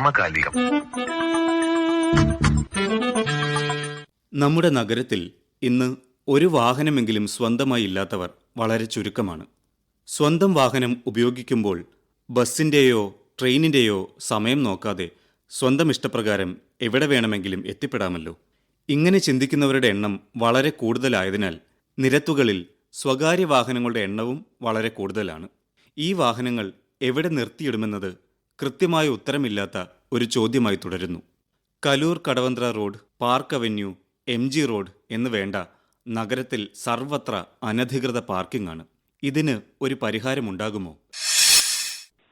സമകാലികം. നമ്മുടെ നഗരത്തിൽ ഇന്ന് ഒരു വാഹനമെങ്കിലും സ്വന്തമായി ഇല്ലാത്തവർ വളരെ ചുരുക്കമാണ്. സ്വന്തം വാഹനം ഉപയോഗിക്കുമ്പോൾ ബസ്സിന്റെയോ ട്രെയിനിന്റെയോ സമയം നോക്കാതെ സ്വന്തം ഇഷ്ടപ്രകാരം എവിടെ വേണമെങ്കിലും എത്തിപ്പെടാമല്ലോ. ഇങ്ങനെ ചിന്തിക്കുന്നവരുടെ എണ്ണം വളരെ കൂടുതലായതിനാൽ നിരത്തുകളിൽ സ്വകാര്യ വാഹനങ്ങളുടെ എണ്ണവും വളരെ കൂടുതലാണ്. ഈ വാഹനങ്ങൾ എവിടെ നിർത്തിയിടുമെന്നത് കൃത്യമായ ഉത്തരമില്ലാത്ത ഒരു ചോദ്യമായി തുടരുന്നു. Kaloor Kadavanthra road park avenue M G road എന്ന് വേണ്ട നഗരത്തിൽ സർവത്ര അനധികൃത പാർക്കിംഗ് ആണ്. ഇതിന് ഒരു പരിഹാരമുണ്ടാകുമോ?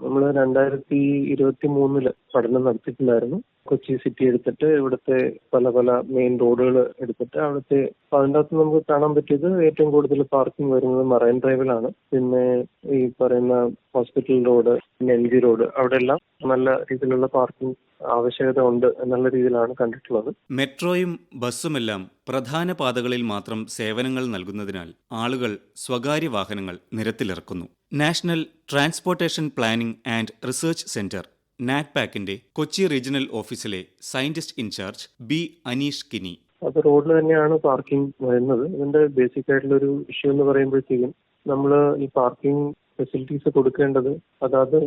നമ്മൾ രണ്ടായിരത്തി ഇരുപത്തി മൂന്നിൽ പഠനം നടത്തിയിട്ടുണ്ടായിരുന്നു. കൊച്ചി സിറ്റി എടുത്തിട്ട് ഇവിടുത്തെ പല പല മെയിൻ റോഡുകൾ എടുത്തിട്ട് അവിടുത്തെ അതിന്റെ അകത്ത് നമുക്ക് കാണാൻ പറ്റിയത് ഏറ്റവും കൂടുതൽ പാർക്കിംഗ് വരുന്നത് മറൈൻ ഡ്രൈവിലാണ് പിന്നെ ഈ പറയുന്ന ഹോസ്പിറ്റൽ റോഡ് പിന്നെ എം ജി റോഡ് അവിടെ എല്ലാം നല്ല രീതിയിലുള്ള പാർക്കിംഗ് ആവശ്യകത ഉണ്ട് എന്നുള്ള രീതിയിലാണ് കണ്ടിട്ടുള്ളത്. മെട്രോയും ബസ്സുമെല്ലാം പ്രധാന പാതകളിൽ മാത്രം സേവനങ്ങൾ നൽകുന്നതിനാൽ ആളുകൾ സ്വകാര്യ വാഹനങ്ങൾ നിരത്തിലിറക്കുന്നു. National transportation planning and research centre നാറ്റ്പാക്കിന്റെ Kochi regional ഓഫീസിലെ scientist in charge B Aneesh Kini. അത് റോഡിൽ തന്നെയാണ് പാർക്കിംഗ് വരുന്നത്. ഇതിന്റെ ബേസിക് ആയിട്ടുള്ള ഒരു ഇഷ്യൂ എന്ന് പറയുമ്പോഴത്തേക്കും നമ്മൾ ഈ പാർക്കിംഗ് ഫെസിലിറ്റീസ് കൊടുക്കേണ്ടത് അതാത്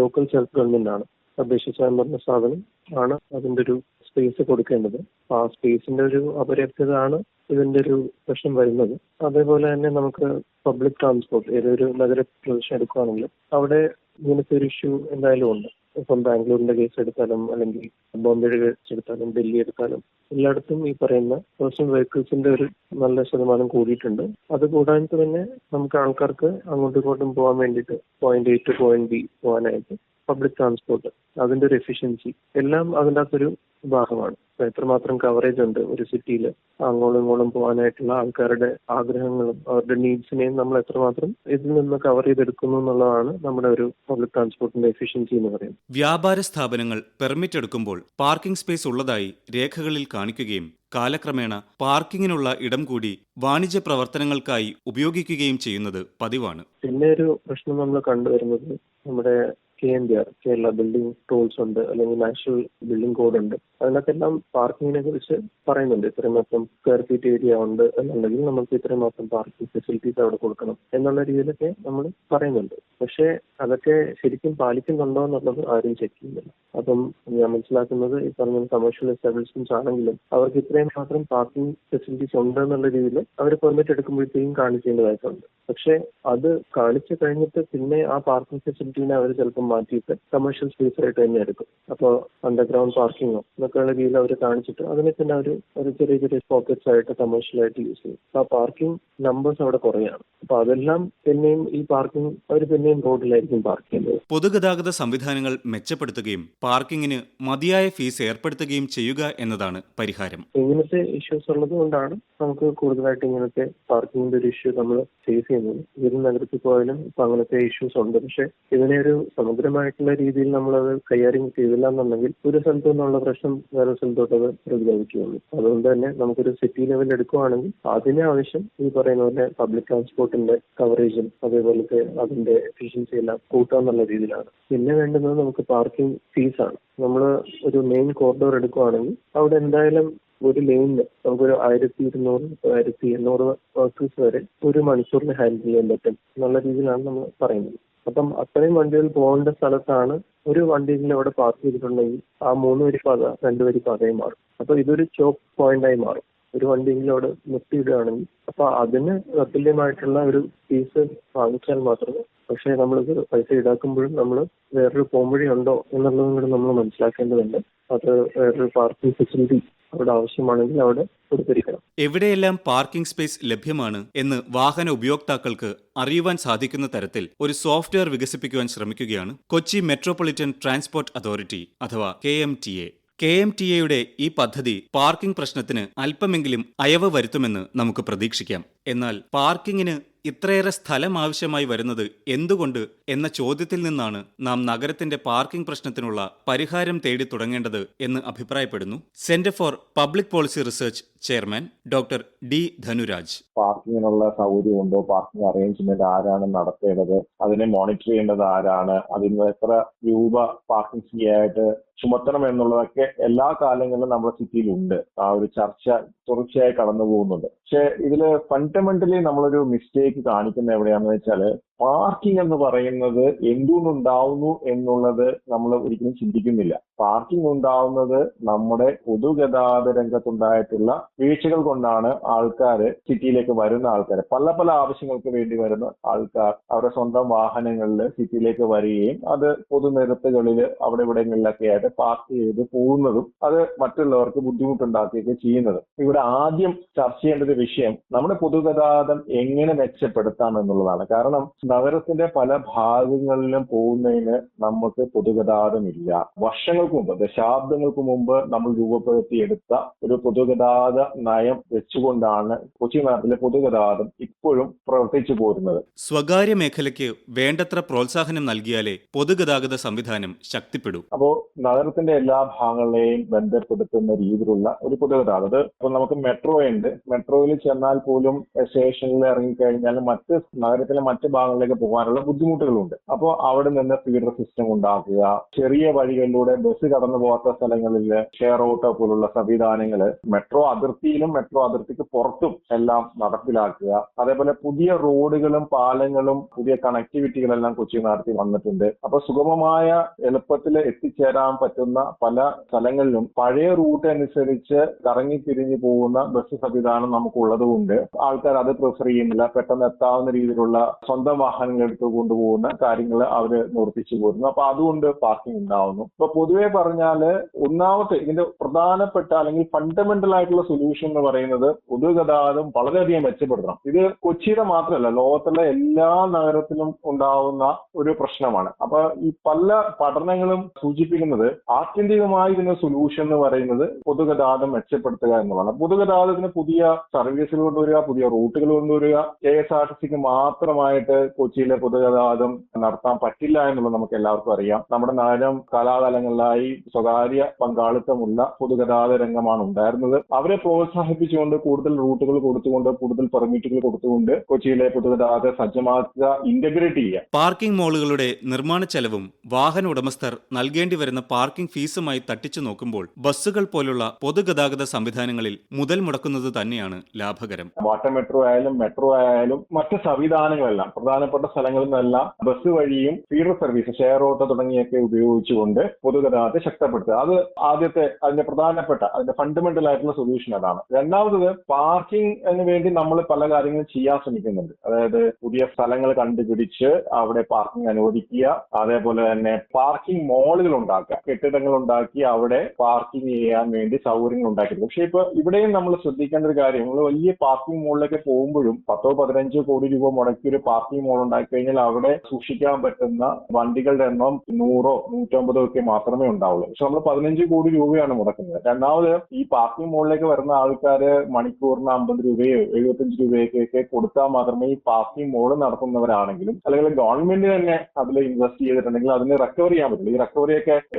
ലോക്കൽ സെൽഫ് ഗവൺമെന്റ് ആണ്. തദ്ദേശ സ്വയംഭരണ സ്ഥാപനം ആണ് അതിന്റെ ഒരു സ്പേസ് കൊടുക്കേണ്ടത്. ആ സ്പേസിന്റെ ഒരു അപര്യാപ്തത ആണ് ഇതിന്റെ ഒരു പ്രശ്നം വരുന്നത്. അതേപോലെ തന്നെ നമുക്ക് പബ്ലിക് ട്രാൻസ്പോർട്ട് ഏതൊരു നഗര പ്രദേശം എടുക്കുകയാണെങ്കിൽ അവിടെ ഇങ്ങനത്തെ ഒരു ഇഷ്യൂ എന്തായാലും ഉണ്ട്. ഇപ്പം ബാംഗ്ലൂരിന്റെ കേസ് എടുത്താലും അല്ലെങ്കിൽ ബോംബെയുടെ കേസ് എടുത്താലും ഡൽഹി എടുത്താലും എല്ലായിടത്തും ഈ പറയുന്ന പേഴ്സണൽ വെഹിക്കിൾസിന്റെ ഒരു നല്ല ശതമാനം കൂടിയിട്ടുണ്ട്. അത് കൂടാതെ തന്നെ നമുക്ക് ആൾക്കാർക്ക് അങ്ങോട്ടും ഇങ്ങോട്ടും പോകാൻ വേണ്ടിയിട്ട് point A to point B പോകാനായിട്ട് പബ്ലിക് ട്രാൻസ്പോർട്ട് അതിന്റെ ഒരു എഫിഷ്യൻസി എല്ലാം അതിന്റെ അകത്തൊരു ഭാഗമാണ് എത്രമാത്രം കവറേജ് ഉണ്ട് ഒരു സിറ്റിയിൽ അങ്ങോളം ഇങ്ങോളം പോകാനായിട്ടുള്ള ആൾക്കാരുടെ ആഗ്രഹങ്ങളും അവരുടെ നീഡ്സിനെയും നമ്മൾ എത്രമാത്രം ഇതിൽ നിന്ന് കവർ ചെയ്തെടുക്കുന്നു എന്നുള്ളതാണ് നമ്മുടെ ഒരു പബ്ലിക് ട്രാൻസ്പോർട്ടിന്റെ എഫിഷ്യൻസി എന്ന് പറയുന്നത്. വ്യാപാര സ്ഥാപനങ്ങൾ പെർമിറ്റ് എടുക്കുമ്പോൾ പാർക്കിംഗ് സ്പേസ് ഉള്ളതായി രേഖകളിൽ കാണിക്കുകയും കാലക്രമേണ പാർക്കിങ്ങിനുള്ള ഇടം കൂടി വാണിജ്യ പ്രവർത്തനങ്ങൾക്കായി ഉപയോഗിക്കുകയും ചെയ്യുന്നത് പതിവാണ്. പിന്നെ ഒരു പ്രശ്നം നമ്മൾ കണ്ടുവരുന്നത് നമ്മുടെ K M Kerala building rules ഉണ്ട് അല്ലെങ്കിൽ നാഷണൽ ബിൽഡിംഗ് കോഡ് ഉണ്ട്. അതിനകത്തെല്ലാം പാർക്കിങ്ങിനെ കുറിച്ച് പറയുന്നുണ്ട്. ഇത്രയും മാത്രം സ്ക്വയർ ഫീറ്റ് ഏരിയ ഉണ്ട് എന്നുണ്ടെങ്കിൽ നമുക്ക് ഇത്രയും മാത്രം പാർക്കിംഗ് ഫെസിലിറ്റീസ് അവിടെ കൊടുക്കണം എന്നുള്ള രീതിയിലൊക്കെ നമ്മൾ പറയുന്നുണ്ട്. പക്ഷേ അതൊക്കെ ശരിക്കും പാലിക്കുന്നുണ്ടോ എന്നുള്ളത് ആരും ചെക്ക് ചെയ്യുന്നില്ല. അപ്പം ഞാൻ മനസ്സിലാക്കുന്നത് ഈ പറഞ്ഞ കമേഴ്ഷ്യൽ എസ്റ്റാബ്ലിഷ്മെന്റ്സ് ആണെങ്കിലും അവർക്ക് ഇത്രയും മാത്രം പാർക്കിംഗ് ഫെസിലിറ്റീസ് ഉണ്ട് എന്നുള്ള രീതിയിൽ അവർ പെർമിറ്റ് എടുക്കുമ്പോഴത്തേക്കും കാണിക്കേണ്ടതായിട്ടുണ്ട്. പക്ഷേ അത് കാണിച്ചു കഴിഞ്ഞിട്ട് പിന്നെ ആ പാർക്കിംഗ് ഫെസിലിറ്റീനെ അവർ ചിലപ്പോൾ മാറ്റിയിട്ട് കമേഴ്ഷ്യൽ സ്പേസ് ആയിട്ട് തന്നെ എടുക്കും. അപ്പോൾ അണ്ടർഗ്രൗണ്ട് പാർക്കിങ്ങോ എന്നൊക്കെയുള്ള രീതിയിൽ അവർ കാണിച്ചിട്ട് അതിനെ തന്നെ അവർ ഒരു ചെറിയ ചെറിയ പോക്കറ്റ്സ് ആയിട്ട് കമേഴ്ഷ്യൽ ആയിട്ട് യൂസ് ചെയ്യും. അപ്പൊ ആ പാർക്കിംഗ് നമ്പേഴ്സ് അവിടെ കുറയാണ്. അപ്പൊ അതെല്ലാം പിന്നെയും ഈ പാർക്കിംഗ് അവർ പിന്നെയും റോഡിലായിരിക്കും പാർക്ക് ചെയ്യുന്നത്. പൊതുഗതാഗത സംവിധാനങ്ങൾ മെച്ചപ്പെടുത്തുകയും പാർക്കിങ്ങിന് മതിയായ ഫീസ് ഏർപ്പെടുത്തുകയും ചെയ്യുക എന്നതാണ് പരിഹാരം. ഇങ്ങനത്തെ ഇഷ്യൂസ് ഉള്ളത് കൊണ്ടാണ് നമുക്ക് കൂടുതലായിട്ട് ഇങ്ങനത്തെ പാർക്കിങ്ങിന്റെ ഒരു ഇഷ്യൂ നമ്മൾ ഫേസ് ചെയ്യുന്നത്. ഏത് നഗരത്തിൽ പോയാലും ഇപ്പൊ അങ്ങനത്തെ ഇഷ്യൂസ് ഉണ്ട്. പക്ഷെ ഇതിനെ ഒരു സമഗ്രമായിട്ടുള്ള രീതിയിൽ നമ്മളത് കൈകാര്യം ചെയ്തില്ല എന്നുണ്ടെങ്കിൽ ഒരു സ്ഥലത്തു നിന്നുള്ള പ്രശ്നം വേറെ സ്ഥലത്തോട്ട് അത് പ്രതിരോധിക്കുകയുള്ളൂ. അതുകൊണ്ട് തന്നെ നമുക്കൊരു സിറ്റി ലെവൽ എടുക്കുകയാണെങ്കിൽ അതിന് ആവശ്യം ഈ പറയുന്ന പോലെ പബ്ലിക് ട്രാൻസ്പോർട്ടിന്റെ കവറേജും അതേപോലത്തെ അതിന്റെ എഫിഷ്യൻസി എല്ലാം കൂട്ടുക എന്നുള്ള രീതിയിലാണ്. പിന്നെ വേണ്ടുന്നത് നമുക്ക് പാർക്കിംഗ് ഫീസ് ആണ്. നമ്മൾ ഒരു മെയിൻ കോറിഡോർ എടുക്കുകയാണെങ്കിൽ അവിടെ എന്തായാലും ഒരു ലൈനിൽ നമുക്കൊരു ആയിരത്തി ഇരുന്നൂറ് ആയിരത്തി എണ്ണൂറ് വർക്കേഴ്സ് വരെ ഒരു മണിക്കൂറിൽ ഹാൻഡിൽ ചെയ്യാൻ പറ്റും എന്നുള്ള രീതിയിലാണ് നമ്മൾ പറയുന്നത്. അപ്പം അത്രയും വണ്ടികൾ പോകേണ്ട സ്ഥലത്താണ് ഒരു വണ്ടിയിൽ അവിടെ പാർക്ക് ചെയ്തിട്ടുണ്ടെങ്കിൽ ആ മൂന്ന് വരി പാത രണ്ട് വരി പാതയായി മാറും. അപ്പൊ ഇതൊരു ചോക്ക് പോയിന്റായി മാറും. ഒരു വണ്ടിയെങ്കിലും അവിടെ നിർത്തിയിടുകയാണെങ്കിൽ അപ്പൊ അതിന് തത്തുല്യമായിട്ടുള്ള ഒരു ഫീസ് വാങ്ങിച്ചാൽ മാത്രമേ പക്ഷേ നമ്മളിത് പൈസ ഈടാക്കുമ്പോഴും നമ്മൾ വേറൊരു പോംവഴി ഉണ്ടോ എന്നുള്ളതും കൂടെ നമ്മൾ മനസ്സിലാക്കേണ്ടതുണ്ട്. അത് വേറൊരു പാർക്കിംഗ് ഫെസിലിറ്റി അവിടെ ആവശ്യമാണെങ്കിൽ അവിടെ കൊടുത്തിരിക്കണം. എവിടെയെല്ലാം പാർക്കിംഗ് സ്പേസ് ലഭ്യമാണ് എന്ന് വാഹന ഉപയോക്താക്കൾക്ക് അറിയുവാൻ സാധിക്കുന്ന തരത്തിൽ ഒരു സോഫ്റ്റ്വെയർ വികസിപ്പിക്കുവാൻ ശ്രമിക്കുകയാണ് കൊച്ചി മെട്രോപൊളിറ്റൻ ട്രാൻസ്പോർട്ട് അതോറിറ്റി അഥവാ K M T A. K M T എയുടെ ഈ പദ്ധതി പാർക്കിംഗ് പ്രശ്നത്തിന് അല്പമെങ്കിലും അയവ് വരുത്തുമെന്ന് നമുക്ക് പ്രതീക്ഷിക്കാം. എന്നാൽ പാർക്കിങ്ങിന് ഇത്രയേറെ സ്ഥലം ആവശ്യമായി വരുന്നത് എന്തുകൊണ്ട് എന്ന ചോദ്യത്തിൽ നിന്നാണ് നാം നഗരത്തിന്റെ പാർക്കിംഗ് പ്രശ്നത്തിനുള്ള പരിഹാരം തേടി തുടങ്ങേണ്ടത് എന്ന് അഭിപ്രായപ്പെടുന്നു. Centre for public policy research chairman doctor D Dhanuraj. പാർക്കിങ്ങിനുള്ള സൗകര്യമുണ്ടോ? പാർക്കിംഗ് അറേഞ്ച്മെന്റ് ആരാണ് നടത്തേണ്ടത്? അതിനെ മോണിറ്റർ ചെയ്യേണ്ടത് ആരാണ്? അതിന് എത്ര രൂപ പാർക്കിംഗ് ഫീ ആയിട്ട് ചുമത്തണം എന്നുള്ളതൊക്കെ എല്ലാ കാലങ്ങളിലും നമ്മുടെ സിറ്റിയിലുണ്ട്. ആ ഒരു ചർച്ച തുടർച്ചയായി കടന്നു പോകുന്നുണ്ട് പക്ഷെ ഇതിൽ ഫണ്ടമെന്റലി നമ്മളൊരു മിസ്റ്റേക്ക് കാണിക്കുന്ന എവിടെയാണെന്ന് വെച്ചാൽ പാർക്കിംഗ് എന്ന് പറയുന്നത് എന്തുകൊണ്ടുണ്ടാവുന്നു എന്നുള്ളത് നമ്മൾ ഒരിക്കലും ചിന്തിക്കുന്നില്ല. പാർക്കിംഗ് ഉണ്ടാവുന്നത് നമ്മുടെ പൊതുഗതാഗത രംഗത്തുണ്ടായിട്ടുള്ള വീഴ്ചകൾ കൊണ്ടാണ് ആൾക്കാർ സിറ്റിയിലേക്ക് വരുന്ന ആൾക്കാർ പല പല ആവശ്യങ്ങൾക്ക് വേണ്ടി വരുന്ന ആൾക്കാർ അവരുടെ സ്വന്തം വാഹനങ്ങളിൽ സിറ്റിയിലേക്ക് വരികയും അത് പൊതുനിരത്തുകളിൽ അവിടെ ഇവിടങ്ങളിലൊക്കെ ആയിട്ട് പാർക്ക് ചെയ്ത് പോകുന്നതും അത് മറ്റുള്ളവർക്ക് ബുദ്ധിമുട്ടുണ്ടാക്കുകയൊക്കെ ചെയ്യുന്നത്. ഇവിടെ ആദ്യം ചർച്ച ചെയ്യേണ്ട ഒരു വിഷയം നമ്മുടെ പൊതുഗതാഗതം എങ്ങനെ മെച്ചപ്പെടുത്താം എന്നുള്ളതാണ്. കാരണം നഗരത്തിന്റെ പല ഭാഗങ്ങളിലും പോകുന്നതിന് നമുക്ക് പൊതുഗതാഗതം ഇല്ല വർഷങ്ങൾക്ക് മുമ്പ് ദശാബ്ദങ്ങൾക്ക് മുമ്പ് നമ്മൾ രൂപപ്പെടുത്തിയെടുത്ത ഒരു പൊതുഗതാഗത നയം വെച്ചുകൊണ്ടാണ് കൊച്ചി നഗരത്തിലെ പൊതുഗതാഗതം ഇപ്പോഴും പ്രവർത്തിച്ചു പോരുന്നത്. സ്വകാര്യ മേഖലയ്ക്ക് വേണ്ടത്ര പ്രോത്സാഹനം നൽകിയാലേ പൊതുഗതാഗത സംവിധാനം ശക്തിപ്പെടൂ. അപ്പോ നഗരത്തിന്റെ എല്ലാ ഭാഗങ്ങളെയും ബന്ധപ്പെടുത്തുന്ന രീതിയിലുള്ള ഒരു പൊതുഗതാഗതം. ഇപ്പൊ നമുക്ക് മെട്രോ ഉണ്ട് മെട്രോയിൽ ചെന്നാൽ പോലും സ്റ്റേഷനിൽ ഇറങ്ങിക്കഴിഞ്ഞാൽ മറ്റ് നഗരത്തിലെ മറ്റ് ഭാഗങ്ങളിലേക്ക് പോകാനുള്ള ബുദ്ധിമുട്ടുകളുണ്ട്. അപ്പോൾ അവിടെ നിന്ന് ഫീഡർ സിസ്റ്റം ഉണ്ടാക്കുക ചെറിയ വഴികളിലൂടെ ബസ് കടന്നു പോകാത്ത സ്ഥലങ്ങളിൽ ഷെയർ ഓട്ടോ പോലുള്ള സംവിധാനങ്ങൾ മെട്രോ അതിർത്തിയിലും മെട്രോ അതിർത്തിക്ക് പുറത്തും എല്ലാം നടപ്പിലാക്കുക. അതേപോലെ പുതിയ റോഡുകളും പാലങ്ങളും പുതിയ കണക്ടിവിറ്റികളെല്ലാം കൊച്ചി നടത്തി വന്നിട്ടുണ്ട്. അപ്പൊ സുഗമമായ എളുപ്പത്തിൽ എത്തിച്ചേരാൻ പറ്റുന്ന പല സ്ഥലങ്ങളിലും പഴയ റൂട്ട് അനുസരിച്ച് കറങ്ങി തിരിഞ്ഞു പോകുന്ന ബസ് സംവിധാനം നമുക്കുള്ളതുകൊണ്ട് ആൾക്കാർ അത് പ്രിഫർ ചെയ്യുന്നില്ല. പെട്ടെന്ന് എത്താവുന്ന രീതിയിലുള്ള സ്വന്തം വാഹനങ്ങൾ എടുത്ത് കൊണ്ടുപോകുന്ന കാര്യങ്ങൾ അവർ നിവർത്തിച്ചു പോരുന്നു. അപ്പൊ അതുകൊണ്ട് പാർക്കിംഗ് ഉണ്ടാവുന്നു. ഇപ്പൊ പൊതുവെ പറഞ്ഞാൽ ഒന്നാമത്തെ ഇതിന്റെ പ്രധാനപ്പെട്ട അല്ലെങ്കിൽ ഫണ്ടമെന്റൽ ആയിട്ടുള്ള സൊല്യൂഷൻ എന്ന് പറയുന്നത് പൊതുഗതാഗതം വളരെയധികം മെച്ചപ്പെടുത്തണം. ഇത് കൊച്ചിയുടെ മാത്രമല്ല ലോകത്തിലെ എല്ലാ നഗരത്തിലും ഉണ്ടാവുന്ന ഒരു പ്രശ്നമാണ്. അപ്പൊ ഈ പല പഠനങ്ങളും സൂചിപ്പിക്കുന്നത് ആത്യന്തികമായി ഇതിന് സൊല്യൂഷൻ എന്ന് പറയുന്നത് പൊതുഗതാഗതം മെച്ചപ്പെടുത്തുക എന്നുള്ളതാണ്. പൊതുഗതാഗതത്തിന് പുതിയ സർവീസുകൾ കൊണ്ടുവരിക പുതിയ റൂട്ടുകൾ കൊണ്ടുവരിക കെ എസ് ആർ ടി സിക്ക് മാത്രമായിട്ട് കൊച്ചിയിലെ പൊതുഗതാഗതം നടത്താൻ പറ്റില്ല എന്നുള്ളത് നമുക്ക് എല്ലാവർക്കും അറിയാം. നമ്മുടെ നഗരം കാലാകാലങ്ങളിലായി സ്വകാര്യ പങ്കാളിത്തമുള്ള പൊതുഗതാഗത രംഗമാണ് ഉണ്ടായിരുന്നത്. അവരെ പ്രോത്സാഹിപ്പിച്ചുകൊണ്ട് കൂടുതൽ റൂട്ടുകൾ കൊടുത്തുകൊണ്ട് കൂടുതൽ പെർമിറ്റുകൾ കൊടുത്തുകൊണ്ട് കൊച്ചിയിലെ പൊതുഗതാഗത സജ്ജമാക്കുക ഇന്റഗ്രേറ്റ് ചെയ്യുക. പാർക്കിംഗ് മോളുകളുടെ നിർമ്മാണ ചെലവും വാഹന ഉടമസ്ഥർ നൽകേണ്ടി വരുന്ന പാർക്കിംഗ് ഫീസുമായി തട്ടിച്ചു നോക്കുമ്പോൾ ബസ്സുകൾ പോലുള്ള പൊതുഗതാഗത സംവിധാനങ്ങളിൽ മുതൽ മുടക്കുന്നത് തന്നെയാണ് ലാഭകരം. വാട്ടർ മെട്രോ ആയാലും മെട്രോ ആയാലും മറ്റ് സംവിധാനങ്ങളെല്ലാം പ്രധാനപ്പെട്ട സ്ഥലങ്ങളിൽ നിന്നെല്ലാം ബസ് വഴിയും ഫീഡർ സർവീസ് ഷെയർ ഓട്ടോ തുടങ്ങിയൊക്കെ ഉപയോഗിച്ചുകൊണ്ട് പൊതുഗതാഗതത്തെ ശക്തപ്പെടുത്തുക. അത് ആദ്യത്തെ അതിന്റെ പ്രധാനപ്പെട്ട അതിന്റെ ഫണ്ടമെന്റൽ ആയിട്ടുള്ള സൊല്യൂഷൻ അതാണ്. രണ്ടാമത് പാർക്കിംഗിന് വേണ്ടി നമ്മൾ പല കാര്യങ്ങളും ചെയ്യാൻ ശ്രമിക്കുന്നുണ്ട്. അതായത് പുതിയ സ്ഥലങ്ങൾ കണ്ടുപിടിച്ച് അവിടെ പാർക്കിംഗ് അനുവദിക്കുക. അതേപോലെ തന്നെ പാർക്കിംഗ് മോളുകൾ ഉണ്ടാക്കുക. കെട്ടിടങ്ങൾ ഉണ്ടാക്കി അവിടെ പാർക്കിംഗ് ചെയ്യാൻ വേണ്ടി സൗകര്യങ്ങൾ ഉണ്ടാക്കിയത് പക്ഷെ ഇപ്പൊ ഇവിടെയും നമ്മൾ ശ്രദ്ധിക്കേണ്ട ഒരു കാര്യം നമ്മൾ വലിയ പാർക്കിംഗ് മോളിലൊക്കെ പോകുമ്പോഴും പത്തോ പതിനഞ്ചോ കോടി രൂപ മുടക്കി ഒരു പാർക്കിംഗ് ഉണ്ടാക്കി കഴിഞ്ഞാൽ അവിടെ സൂക്ഷിക്കാൻ പറ്റുന്ന വണ്ടികളുടെ എണ്ണം നൂറോ നൂറ്റമ്പതോ ഒക്കെ മാത്രമേ ഉണ്ടാവുള്ളൂ. പക്ഷെ നമ്മൾ പതിനഞ്ച് കോടി രൂപയാണ് മുടക്കുന്നത്. രണ്ടാമത് ഈ പാർക്കിംഗ് മോളിലേക്ക് വരുന്ന ആൾക്കാര് മണിക്കൂറിന് അമ്പത് രൂപയോ എഴുപത്തഞ്ച് രൂപയൊക്കെ കൊടുത്താൽ മാത്രമേ ഈ പാർക്കിംഗ് മോൾ നടത്തുന്നവരാണെങ്കിലും അല്ലെങ്കിൽ ഗവൺമെന്റ് തന്നെ അതിൽ ഇൻവെസ്റ്റ് ചെയ്തിട്ടുണ്ടെങ്കിൽ അതിന് റിക്കവർ ചെയ്യാൻ പറ്റില്ല ഈ റിക്കവറി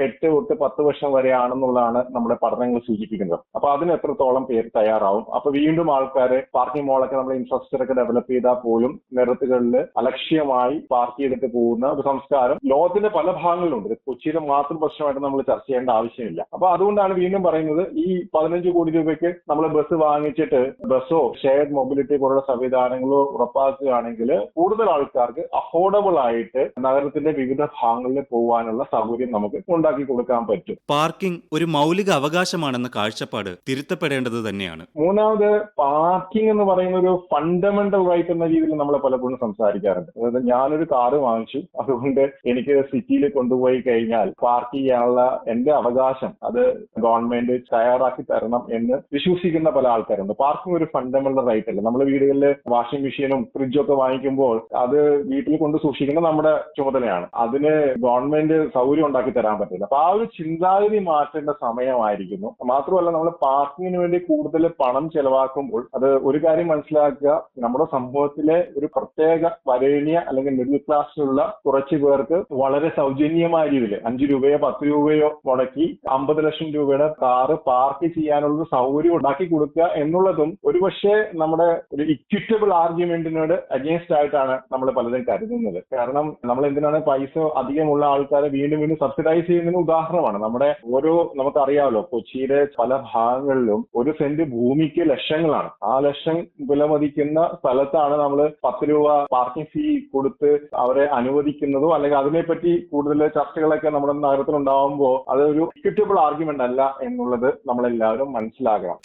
എട്ട് തൊട്ട് പത്ത് വർഷം വരെ ആണെന്നുള്ളതാണ് നമ്മുടെ പഠനങ്ങൾ സൂചിപ്പിക്കുന്നത്. അപ്പൊ അതിന് എത്രത്തോളം പേര് തയ്യാറാവും? അപ്പൊ വീണ്ടും ആൾക്കാര് പാർക്കിംഗ് മോളൊക്കെ നമ്മൾ ഇൻഫ്രാസ്ട്രക്ചർ ഒക്കെ ഡെവലപ്പ് ചെയ്താൽ പോലും നിരത്തുകളിൽ അലക്ഷ്യമായി പാർട്ടി എടുത്ത് പോകുന്ന ഒരു സംസ്കാരം ലോകത്തിന്റെ പല ഭാഗങ്ങളിലുണ്ട്. ഉണ്ട് കൊച്ചിയിലെ മാത്രം പ്രശ്നമായിട്ട് നമ്മൾ ചർച്ച ചെയ്യേണ്ട ആവശ്യമില്ല. അപ്പൊ അതുകൊണ്ടാണ് വീണ്ടും പറയുന്നത് ഈ പതിനഞ്ച് കോടി രൂപയ്ക്ക് നമ്മൾ ബസ് വാങ്ങിച്ചിട്ട് ബസ്സോ ഷെയർഡ് മൊബിലിറ്റി പോലുള്ള സംവിധാനങ്ങളോ ഉറപ്പാക്കുകയാണെങ്കിൽ കൂടുതൽ ആൾക്കാർക്ക് അഫോർഡബിൾ ആയിട്ട് നഗരത്തിന്റെ വിവിധ ഭാഗങ്ങളിൽ പോകാനുള്ള സൗകര്യം നമുക്ക് ഉണ്ടാക്കി കൊടുക്കാൻ പറ്റും. പാർക്കിംഗ് ഒരു മൗലിക അവകാശമാണെന്ന കാഴ്ചപ്പാട് തിരുത്തപ്പെടേണ്ടത് തന്നെയാണ്. മൂന്നാമത് പാർക്കിംഗ് എന്ന് പറയുന്ന ഒരു ഫണ്ടമെന്റൽ റൈറ്റ് എന്ന രീതിയിൽ നമ്മൾ പലപ്പോഴും സംസാരിക്കാറുണ്ട്. അതായത് ഞാനൊരു കാറ് വാങ്ങിച്ചു. അതുകൊണ്ട് എനിക്ക് സിറ്റിയിൽ കൊണ്ടുപോയി കഴിഞ്ഞാൽ പാർക്ക് ചെയ്യാനുള്ള എന്റെ അവകാശം അത് ഗവൺമെന്റ് തയ്യാറാക്കി തരണം എന്ന് വിശ്വസിക്കുന്ന പല ആൾക്കാരുണ്ട്. പാർക്കിംഗ് ഒരു ഫണ്ടമെന്റൽ റൈറ്റ് അല്ല. നമ്മൾ വീടുകളിൽ വാഷിംഗ് മെഷീനും ഫ്രിഡ്ജും ഒക്കെ വാങ്ങിക്കുമ്പോൾ അത് വീട്ടിൽ കൊണ്ട് സൂക്ഷിക്കുന്നത് നമ്മുടെ ചുമതലയാണ്. അതിന് ഗവൺമെന്റ് സൗകര്യം ഉണ്ടാക്കി തരാൻ പറ്റില്ല. അപ്പൊ ആ ഒരു ചിന്താഗതി മാറ്റേണ്ട സമയമായിരിക്കുന്നു. മാത്രമല്ല നമ്മൾ പാർക്കിങ്ങിന് വേണ്ടി കൂടുതൽ പണം ചെലവാക്കുമ്പോൾ അത് ഒരു കാര്യം മനസ്സിലാക്കുക. നമ്മുടെ സമൂഹത്തിലെ ഒരു പ്രത്യേക വരേണ്യ അല്ലെങ്കിൽ മിഡിൽ ക്ലാസ്സിലുള്ള കുറച്ച് പേർക്ക് വളരെ സൗജന്യമായ രീതിയിൽ അഞ്ച് രൂപയോ പത്ത് രൂപയോ മുടക്കി അമ്പത് ലക്ഷം രൂപയുടെ കാറ് പാർക്ക് ചെയ്യാനുള്ള സൗകര്യം ഉണ്ടാക്കി കൊടുക്കുക എന്നുള്ളതും ഒരുപക്ഷെ നമ്മുടെ ഒരു ഇക്വിറ്റബിൾ ആർഗ്യുമെന്റിനോട് അഗേൻസ്റ്റ് ആയിട്ടാണ് നമ്മൾ പലരും കരുതുന്നത്. കാരണം നമ്മൾ എന്തിനാണ് പൈസ അധികമുള്ള ആൾക്കാരെ വീണ്ടും വീണ്ടും സബ്സിഡൈസ് ചെയ്യുന്നതിന് ഉദാഹരണമാണ്. നമ്മുടെ ഓരോ നമുക്കറിയാമല്ലോ കൊച്ചിയിലെ പല ഭാഗങ്ങളിലും ഒരു സെന്റ് ഭൂമിക്ക് ലക്ഷങ്ങളാണ്. ആ ലക്ഷം വിലമതിക്കുന്ന സ്ഥലത്താണ് നമ്മൾ പത്ത് രൂപ പാർക്കിംഗ് ഫീ കൊടുത്ത് അവരെ അനുവദിക്കുന്നതോ അല്ലെങ്കിൽ അതിനെപ്പറ്റി കൂടുതൽ ചർച്ചകളൊക്കെ നമ്മുടെ നഗരത്തിൽ ഉണ്ടാവുമ്പോൾ അതൊരു ഇക്വിറ്റബിൾ ആർഗ്യുമെന്റ് അല്ല എന്നുള്ളത് നമ്മളെല്ലാവരും മനസ്സിലാകണം.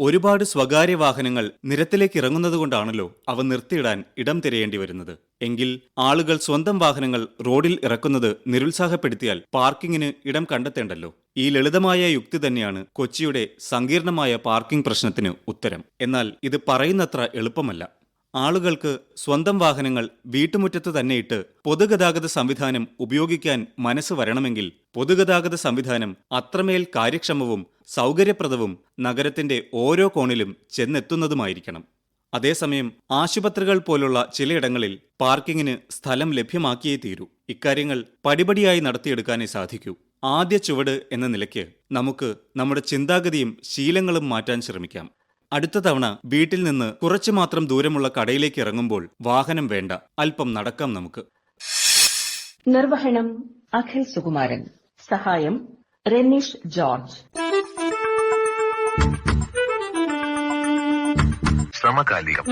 ഒരുപാട് സ്വകാര്യ വാഹനങ്ങൾ നിരത്തിലേക്ക് ഇറങ്ങുന്നതുകൊണ്ടാണല്ലോ അവ നിർത്തിയിടാൻ ഇടം തിരയേണ്ടി വരുന്നത്. എങ്കിൽ ആളുകൾ സ്വന്തം വാഹനങ്ങൾ റോഡിൽ ഇറക്കുന്നത് നിരുത്സാഹപ്പെടുത്തിയാൽ പാർക്കിങ്ങിന് ഇടം കണ്ടെത്തേണ്ടല്ലോ. ഈ ലളിതമായ യുക്തി തന്നെയാണ് കൊച്ചിയുടെ സങ്കീർണമായ പാർക്കിംഗ് പ്രശ്നത്തിന് ഉത്തരം. എന്നാൽ ഇത് പറയുന്നത്ര എളുപ്പമല്ല. ആളുകൾക്ക് സ്വന്തം വാഹനങ്ങൾ വീട്ടുമുറ്റത്ത് തന്നെ ഇട്ട് പൊതുഗതാഗത സംവിധാനം ഉപയോഗിക്കാൻ മനസ്സ് വരണമെങ്കിൽ പൊതുഗതാഗത സംവിധാനം അത്രമേൽ കാര്യക്ഷമവും സൗകര്യപ്രദവും നഗരത്തിന്റെ ഓരോ കോണിലും ചെന്നെത്തുന്നതുമായിരിക്കണം. അതേസമയം ആശുപത്രികൾ പോലുള്ള ചിലയിടങ്ങളിൽ പാർക്കിങ്ങിന് സ്ഥലം ലഭ്യമാക്കിയേ തീരൂ. ഇക്കാര്യങ്ങൾ പടിപടിയായി നടത്തിയെടുക്കാനേ സാധിക്കൂ. ആദ്യ ചുവട് എന്ന നിലയ്ക്ക് നമുക്ക് നമ്മുടെ ചിന്താഗതിയും ശീലങ്ങളും മാറ്റാൻ ശ്രമിക്കാം. അടുത്ത തവണ വീട്ടിൽ നിന്ന് കുറച്ചു മാത്രം ദൂരമുള്ള കടയിലേക്ക് ഇറങ്ങുമ്പോൾ വാഹനം വേണ്ട. അല്പം നടക്കാം നമുക്ക്. നിർവഹണം അഖിൽ സുകുമാരൻ. സഹായം റെനീഷ് ജോർജ്. സമകാലികം.